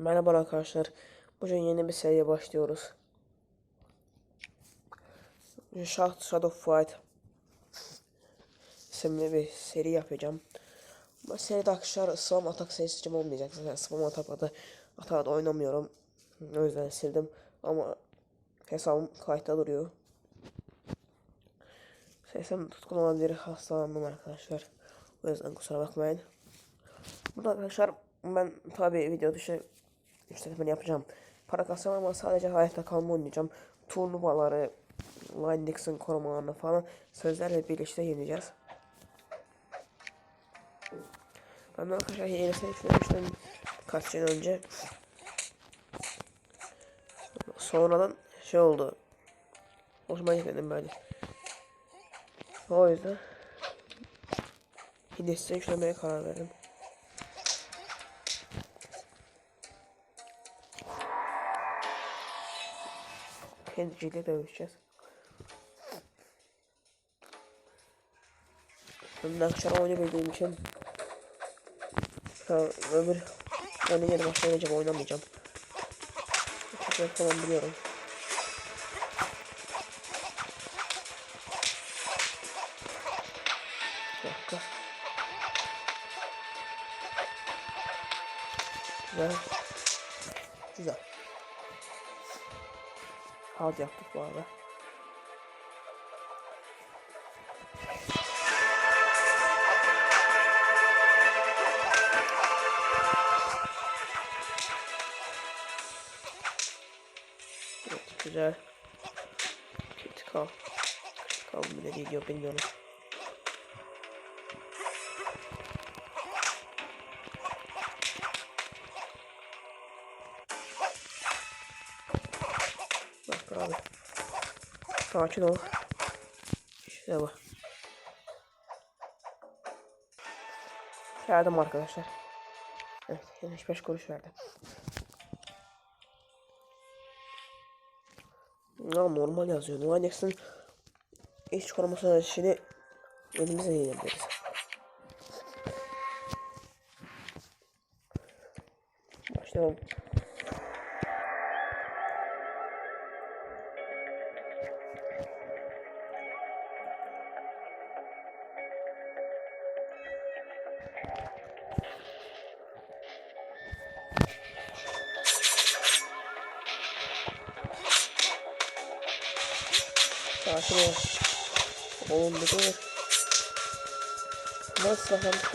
Merhaba arkadaşlar. Bugün yeni bir seriye başlıyoruz. Shadow Shadow Fight isimli bir seri yapacağım. Bu seride arkadaşlar spam atak serisi olmayacak. Zaten spam atak adı atak oynamıyorum. O yüzden sildim. Ama hesabım kayıtta duruyor. Sesim tutkun olabilir. Hastalandım arkadaşlar. O yüzden kusura bakmayın. Burada arkadaşlar ben tabi video dışı işletmeni yapacağım. Para kasam ama sadece hayatta kalma oynayacağım. Turnuvaları, Line Nixon korumalarını falan sözlerle birlikte yeneceğiz. Ben arkadaşlar yenisini düşünmüştüm kaç yıl önce. Sonradan şey oldu. Hoşuma gitmedim böyle. O yüzden Hides'e yüklemeye karar verdim. Kendiciyle dövüşeceğiz. Ben akşam oynayabildiğim için ha, öbür yani yeni başta oynayacağım oynamayacağım. Çok falan biliyorum. Bir dakika. Güzel. Güzel. Hadi yaptık bu arada. Evet, güzel. Critical. Critical mı ne diyor bilmiyorum. Abi. Sakin ol. İşte bu. Verdim arkadaşlar. Evet 75 kuruş verdim. Ya normal yazıyor. Nuanex'in iş koruması işini elimize yiyebiliriz. Başlayalım.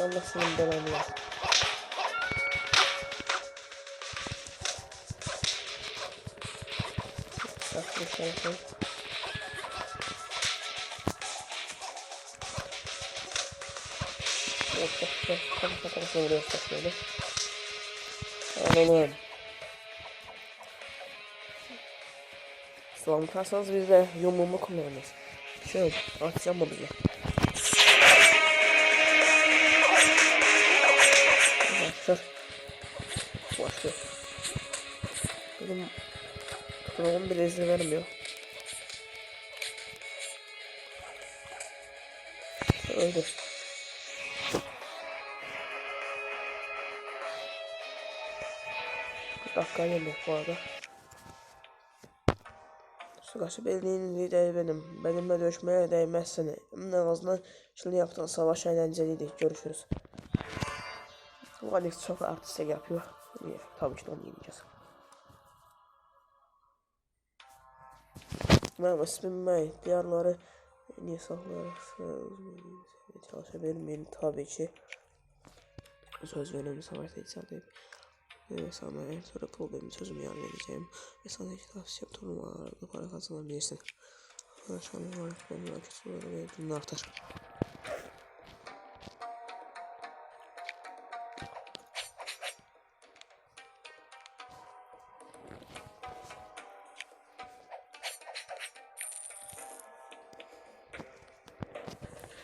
Allah senin belanı ya. Sakin sakin. Yok yok yok. Kafa kafasına vuruyoruz bak böyle. Alalım. Soğan karsanız biz de yumruğumu kullanırız. Şöyle atacağım mı bize? Benim Kur'an'ım bile izin vermiyor. Öldü. Bir dakika yemek bu arada. Sırası belliğinin lideri benim. Benimle dövüşmeye değmezsin. En azından şimdi yaptığın savaş eğlenceliydi. Görüşürüz. Alex çok artistik yapıyor. Tabii ki de onu yeneceğiz. Benim ismim May. Diğerleri en iyi saklayarak çalışabilir miyim? Tabii ki. Söz veriyorum savaşta. Ve sana her türlü problemi çözüm yer vereceğim. Ve sana hiç tavsiye turnuvalarda para kazanabilirsin. Arkadaşlarım olarak benim rakipçileri ve bunu artar.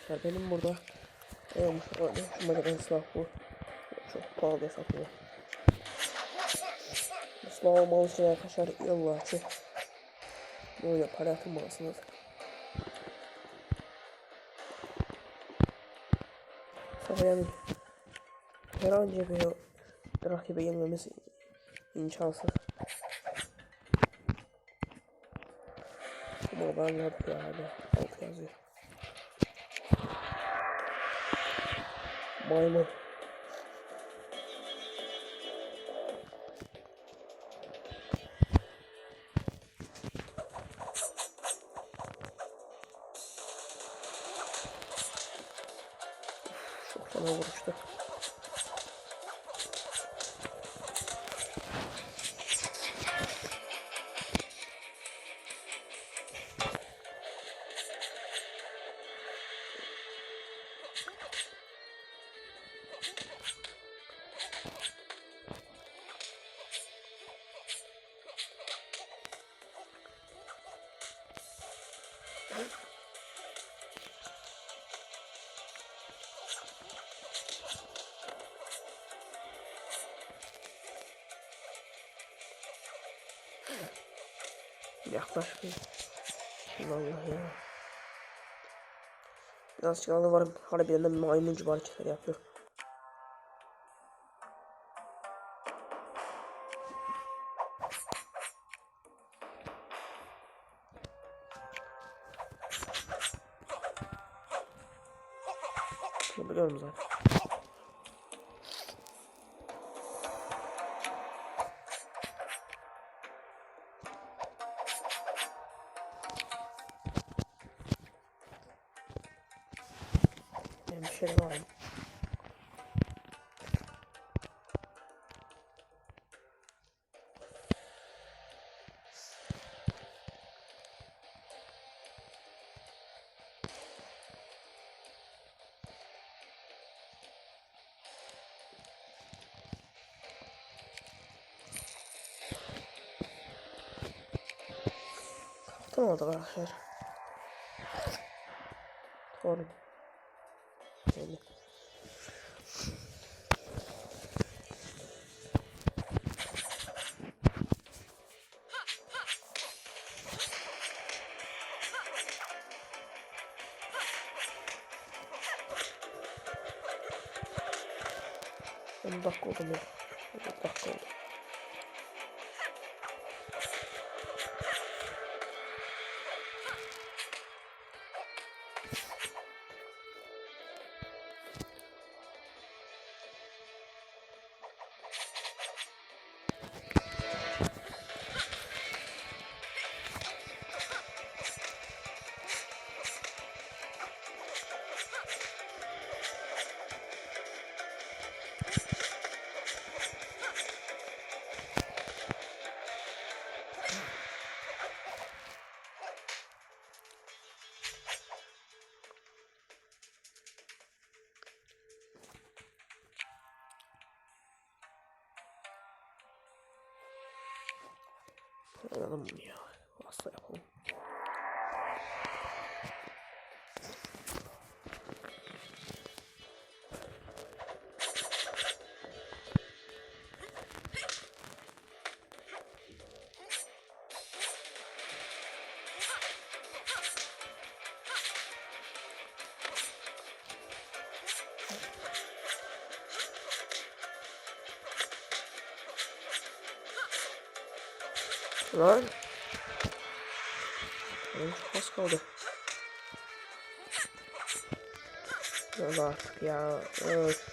Ya benim burada en hoşuma giden silah bu. Çok pahalıya satıyor. Silah olmalı şey arkadaşlar yallah ki. Böyle para atılmalısınız. Yani herhangi bir rakibe yenmemiz İmkansız. Ama ben ne yapıyor abi? Alt yazıyor. Maymun. Çok Yaklaşmayın. Vallahi ya. Birazcık alı varım. Harbiden de maymuncu hareketler yapıyor. Şey var mı? Tamam oldu arkadaşlar. Doğru. 咋那么厉哇塞吼 Çok az kaldı. Ya artık ya. Evet.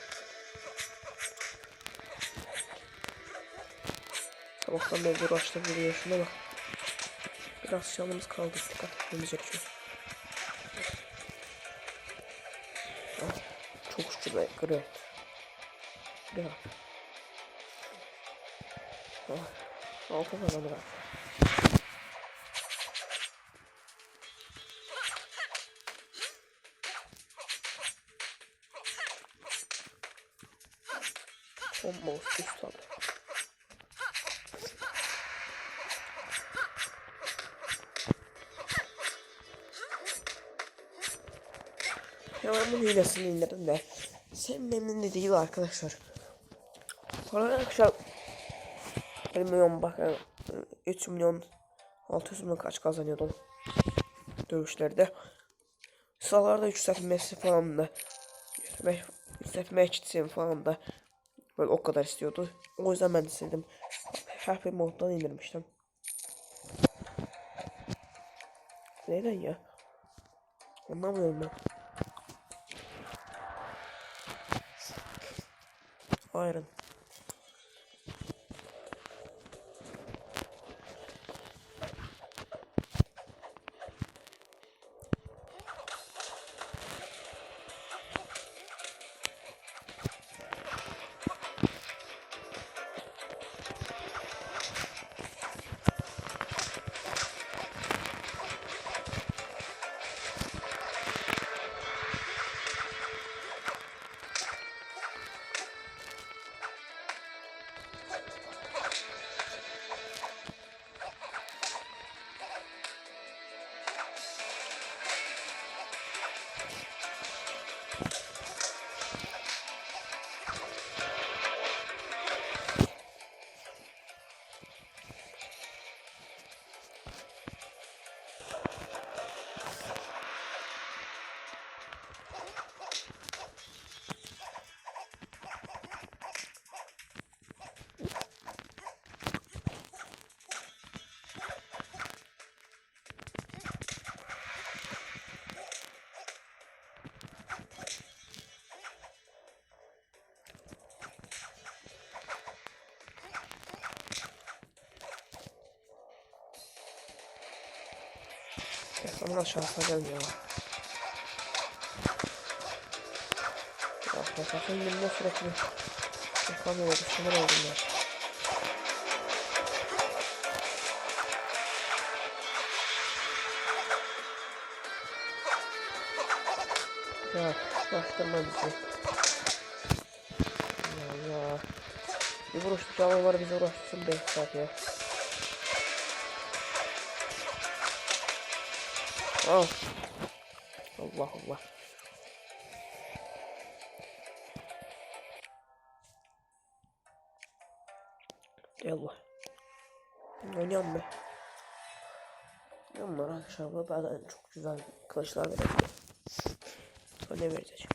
Sabahtan beri uğraştım bir yaşına bak. Biraz canımız kaldı. Dikkat etmemiz gerekiyor. Çok şükür be. Kırıyor. Ya. Ah. Altı falan bırak. Bomboş üst tabi. Ya ben bu hilesini indirdim de. Sen memnun de değil arkadaşlar. Sonra arkadaşlar 1 milyon bakın 3 milyon 600 milyon kaç kazanıyordum dövüşlerde. Sıralarda yükseltmesi falan da yükseltmek yükseltmek için falan da böyle o kadar istiyordu. O yüzden ben de sildim. Happy moddan indirmiştim. Neden ya? Anlamıyorum ben. Iron. Ama aşağı atacağım ya. Ya mesafenin önünde sürekli yakamıyorum. Sinir oldum ben. Ya bastırma bizi. Ya ya. Bir vuruştu canım var bizi uğraştırsın 5 saat ya. Al. Allah Allah. Yallah. Oynayalım be. Bunlar arkadaşlar bazen çok güzel kılıçlar verebiliyor. Sonra vereceğim?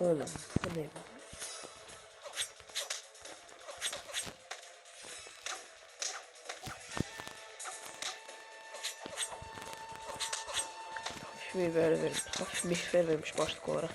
Oğlum bu ne? bir ver hafif bir vermemiş başlık olarak.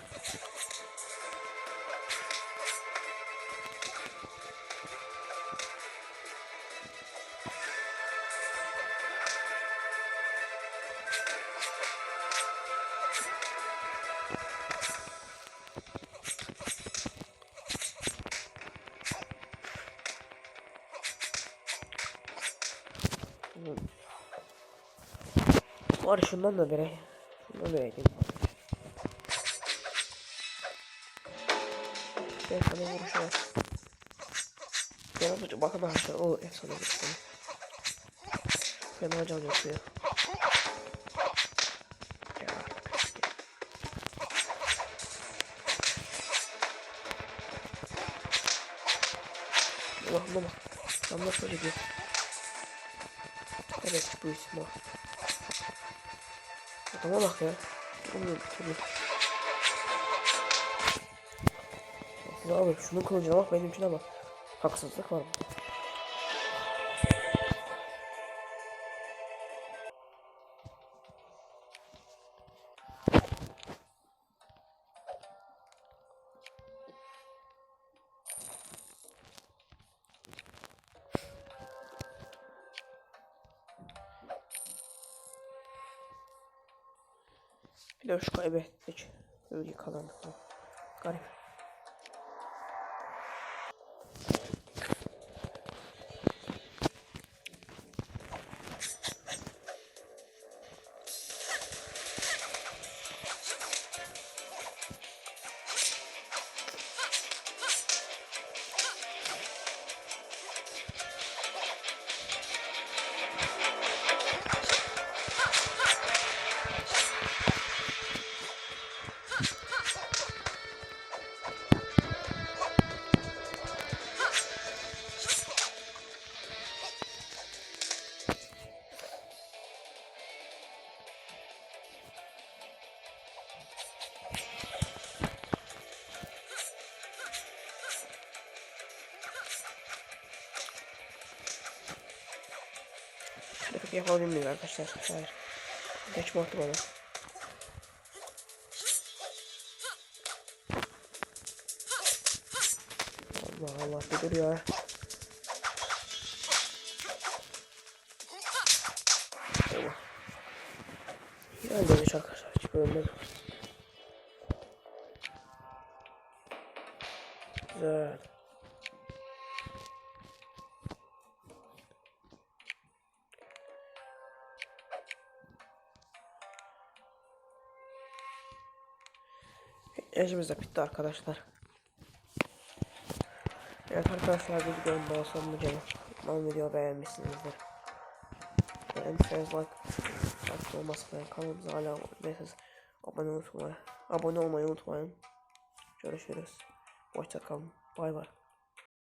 Var şundan da. Şundan vereyim. Ben sana vuruşu var. Fena bakın arkadaşlar o efsane bir şey. Fena can yapıyor. Ya, Allah'ım ama. Tam nasıl gidiyor? Evet bu isim o. Adama bak ya. Olmuyor bir türlü. Siz abi şunun kılıcına bak benimkine bak. Haksızlık var burada. Flash kaybettik. Öyle yıkalandık. Garip. Yapabilir miyiz arkadaşlar? Hayır. Geçme attı bana. Allah Allah bir dur ya. Allah. Yani arkadaşlar hiç bölümden. Enerjimiz de bitti arkadaşlar. Evet arkadaşlar bir videonun daha sonuna geldik. Umarım video beğenmişsinizdir. Beğendiyseniz like, like olması falan kanalımıza hala abone değilseniz abone unutmayın. Abone olmayı unutmayın. Görüşürüz. Hoşçakalın. Bay bay.